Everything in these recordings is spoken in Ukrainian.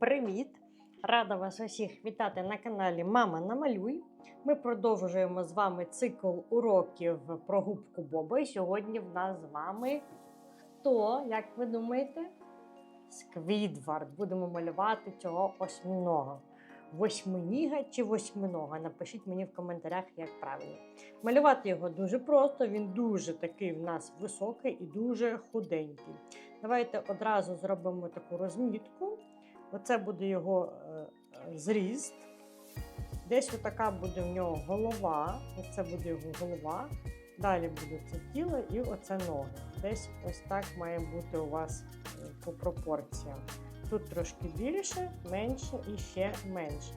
привіт! Рада вас усіх вітати на каналі Мама Намалюй. Ми продовжуємо з вами цикл уроків про губку Боба. І сьогодні в нас з вами хто, як ви думаєте? Сквідвард. Будемо малювати цього осьміного. Восьминіга чи восьминога? Напишіть мені в коментарях, як правильно. Малювати його дуже просто, він дуже такий в нас високий і дуже худенький. Давайте одразу зробимо таку розмітку. Оце буде його е, е, зріст. Десь отака буде в нього голова. Оце буде його голова. Далі буде це тіло і оце ноги. Десь ось так має бути у вас е, по пропорціям. Тут трошки більше, менше і ще менше.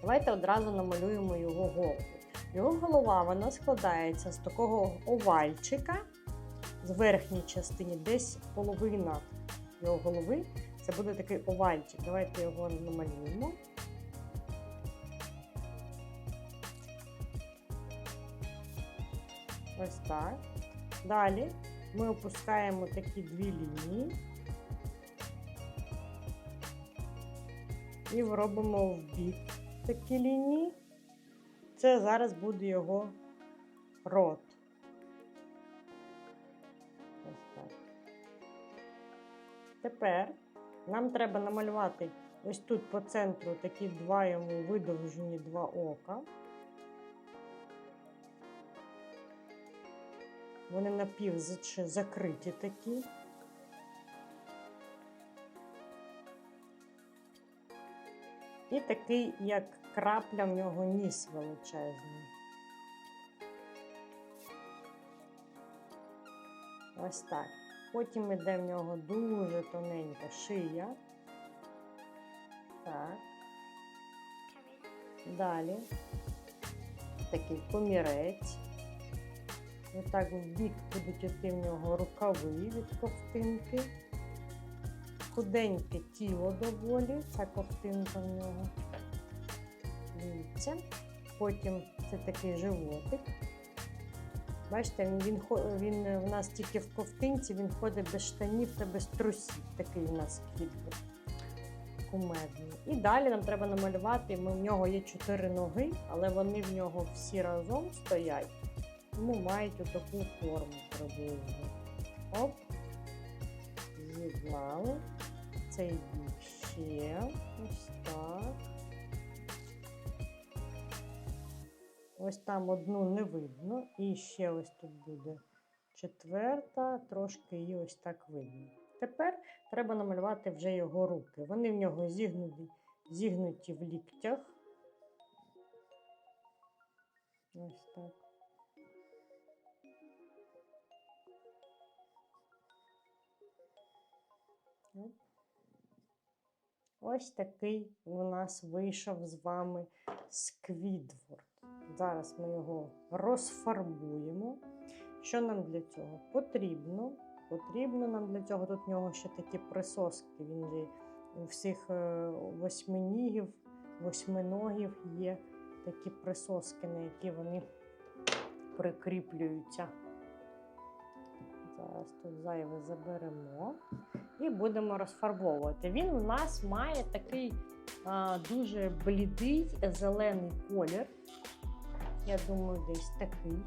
Давайте одразу намалюємо його голову. Його голова вона складається з такого овальчика з верхній частині, десь половина його голови. Це буде такий овальчик. Давайте його намалюємо. Ось так. Далі ми опускаємо такі дві лінії і робимо в бік такі лінії. Це зараз буде його рот. Ось так. Тепер нам треба намалювати ось тут по центру такі два йому видовжені два ока. Вони напів закриті такі. І такий, як крапля в нього ніс величезний. Ось так. Потім іде в нього дуже тоненька шия. Так. Далі такий комірець. Отак в бік будуть йти в нього рукави від ковтинки. Худеньке тіло доволі, ця ковтинка в нього. Дивіться. Потім це такий животик. Бачите, він, він, він в нас тільки в ковтинці, він ходить без штанів та без трусів. Такий у нас квітка кумедний. І далі нам треба намалювати. Ми, в нього є чотири ноги, але вони в нього всі разом стоять. Тому мають отаку форму приблизно. Оп. З'єднали. Цей бік ще. Ось так. Ось там одну не видно. І ще ось тут буде четверта, трошки її ось так видно. Тепер треба намалювати вже його руки. Вони в нього зігнуті, зігнуті в ліктях. Ось так. Ось такий у нас вийшов з вами Сквідворд. Зараз ми його розфарбуємо. Що нам для цього потрібно? Потрібно нам для цього, тут в нього ще такі присоски. Він же у всіх е, восьминігів, восьминогів є такі присоски, на які вони прикріплюються. Зараз тут зайве заберемо і будемо розфарбовувати. Він у нас має такий а, дуже блідий зелений колір. Я думаю, десь такий.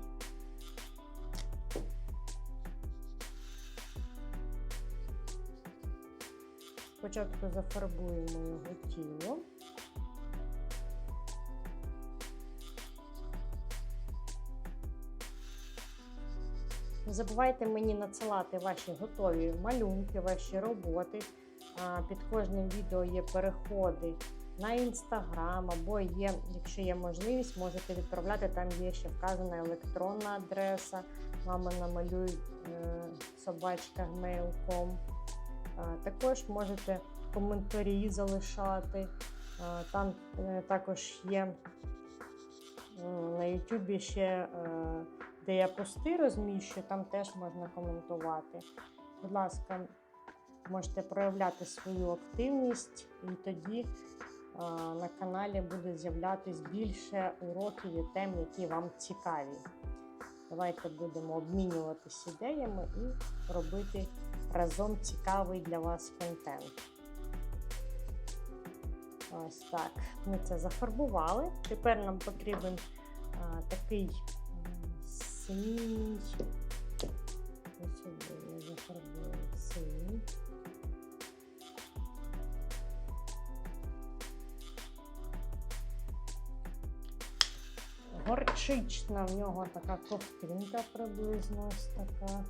Спочатку зафарбуємо його тіло. Не забувайте мені надсилати ваші готові малюнки, ваші роботи. Під кожним відео є переходи на інстаграм, або є, якщо є можливість, можете відправляти. Там є ще вказана електронна адреса. Мама намалюй е, собачка gmail.com. Також можете коментарі залишати. Там е, також є на YouTube ще. Е, де я пости розміщую, там теж можна коментувати. Будь ласка, можете проявляти свою активність, і тоді на каналі буде з'являтись більше уроків і тем, які вам цікаві. Давайте будемо обмінюватися ідеями і робити разом цікавий для вас контент. Ось так. Ми це зафарбували. Тепер нам потрібен а, такий синій. Ось я зафарбую синій. Горчична в нього така ковтинка приблизно ось така.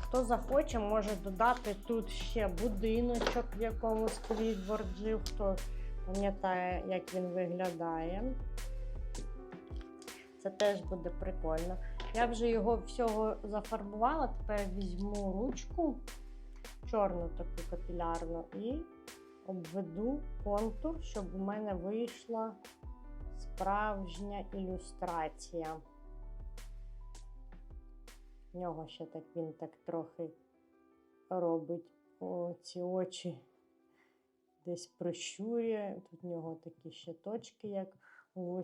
Хто захоче, може додати тут ще будиночок, в якому Сквідвард жив, хто пам'ятає, як він виглядає. Це теж буде прикольно. Я вже його всього зафарбувала, тепер візьму ручку чорну таку капілярну і обведу контур, щоб у мене вийшла справжня ілюстрація. В нього ще так він так трохи робить о, ці очі десь прищурює. Тут в нього такі ще точки, як у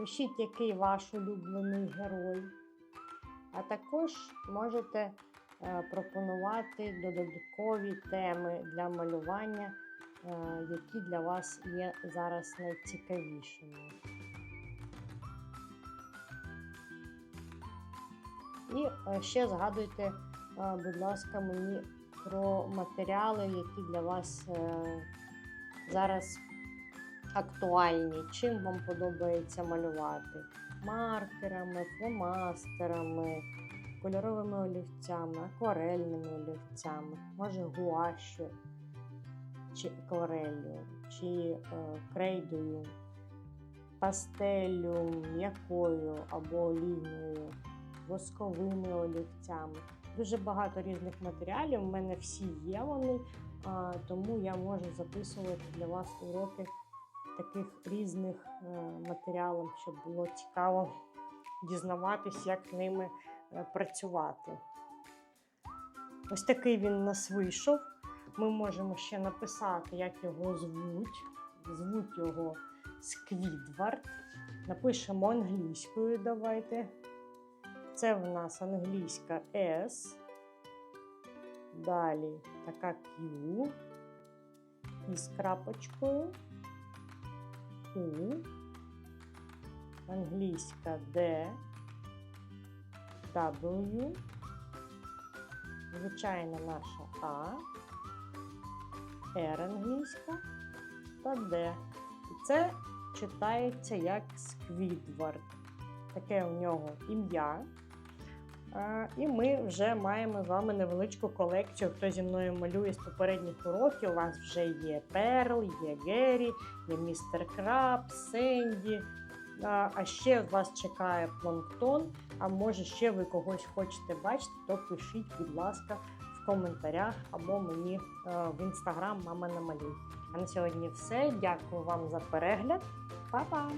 Пишіть, який ваш улюблений герой. А також можете е, пропонувати додаткові теми для малювання, е, які для вас є зараз найцікавішими. І е, ще згадуйте, будь ласка, мені про матеріали, які для вас зараз актуальні, чим вам подобається малювати. Маркерами, фломастерами, кольоровими олівцями, акварельними олівцями, може гуашю, чи акварелью, чи е, крейдою, пастеллю, м'якою або олійною, восковими олівцями. Дуже багато різних матеріалів. У мене всі є вони, тому я можу записувати для вас уроки таких різних е, матеріалів, щоб було цікаво дізнаватись, як ними е, працювати. Ось такий він нас вийшов. Ми можемо ще написати, як його звуть. Звуть його Сквідвард. Напишемо англійською. Давайте. Це в нас англійська S. Далі така Q із крапочкою. У, англійська D, W, звичайна наша А, R англійська та D. І це читається як Сквідвард. Таке у нього ім'я. І ми вже маємо з вами невеличку колекцію. Хто зі мною малює з попередніх уроків, у вас вже є Перл, є Геррі, є містер Краб, Сенді. А а ще вас чекає планктон. А може ще ви когось хочете бачити, то пишіть, будь ласка, в коментарях або мені е, в інстаграм Мама намалюй. А на сьогодні все. Дякую вам за перегляд. Па-па!